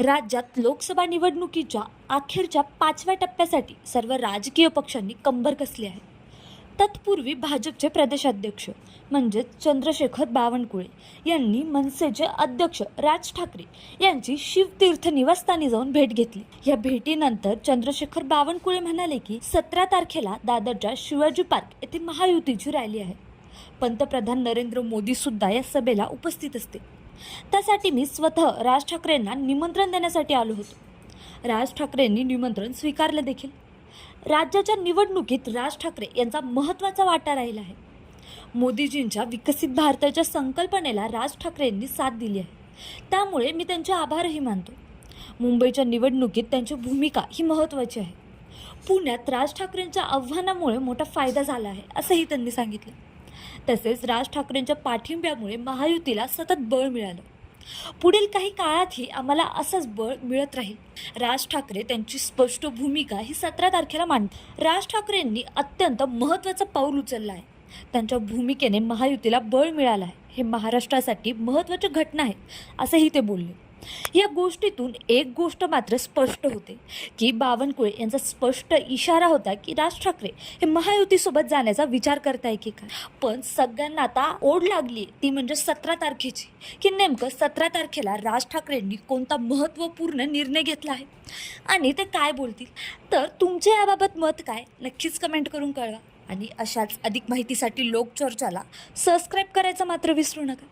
राज्यात लोकसभा निवडणुकीच्या अखेरच्या पाचव्या टप्प्यासाठी सर्व राजकीय पक्षांनी कंबर कसली आहे? तत्पूर्वी भाजपचे प्रदेशाध्यक्ष म्हणजेच चंद्रशेखर बावनकुळे यांनी मनसेचे अध्यक्ष राज ठाकरे यांची शिवतीर्थ निवासस्थानी जाऊन भेट घेतली. या भेटीनंतर चंद्रशेखर बावनकुळे म्हणाले की सतरा तारखेला दादरच्या शिवाजी पार्क येथे महायुतीची रॅली आहे. पंतप्रधान नरेंद्र मोदी सुद्धा या सभेला उपस्थित असते त्यासाठी मी स्वतः राज ठाकरेंना निमंत्रण देण्यासाठी आलो होतो. राज ठाकरेंनी निमंत्रण स्वीकारलं देखील. राज्याच्या निवडणुकीत राज ठाकरे यांचा महत्त्वाचा वाटा राहिला आहे. मोदीजींच्या विकसित भारताच्या संकल्पनेला राज ठाकरेंनी साथ दिली आहे. त्यामुळे मी त्यांचे आभारही मानतो. मुंबईच्या निवडणुकीत त्यांची भूमिका ही महत्त्वाची आहे. पुण्यात राज ठाकरेंच्या आव्हानामुळे मोठा फायदा झाला आहे असंही त्यांनी सांगितलं. तसेच राज ठाकरेंच्या पाठिंब्यामुळे महायुतीला सतत बळ मिळालं. पुढील काही काळातही आम्हाला असंच बळ मिळत राहील. राज ठाकरे त्यांची स्पष्ट भूमिका ही सतरा तारखेला मांड राज ठाकरेंनी अत्यंत महत्त्वाचं पाऊल उचललं आहे त्यांच्या भूमिकेने महायुतीला बळ मिळालं आहे हे महाराष्ट्रासाठी महत्त्वाची घटना आहे असंही ते बोलले. या गोष्टीतून एक गोष्ट मात्र स्पष्ट होते की बावनकुळे यांचा स्पष्ट इशारा होता की राज ठाकरे हे महायुतीसोबत जाण्याचा विचार करताय की काय? पण सगळ्यांना आता ओढ लागली ती म्हणजे सतरा तारखेची की नेमकं सतरा तारखेला राज ठाकरेंनी कोणता महत्त्वपूर्ण निर्णय घेतला आहे? आणि ते काय बोलतील? तर तुमचे याबाबत मत काय? नक्कीच कमेंट करून कळवा. आणि अशाच अधिक माहितीसाठी लोकचर्चाला सबस्क्राईब करायचं मात्र विसरू नका.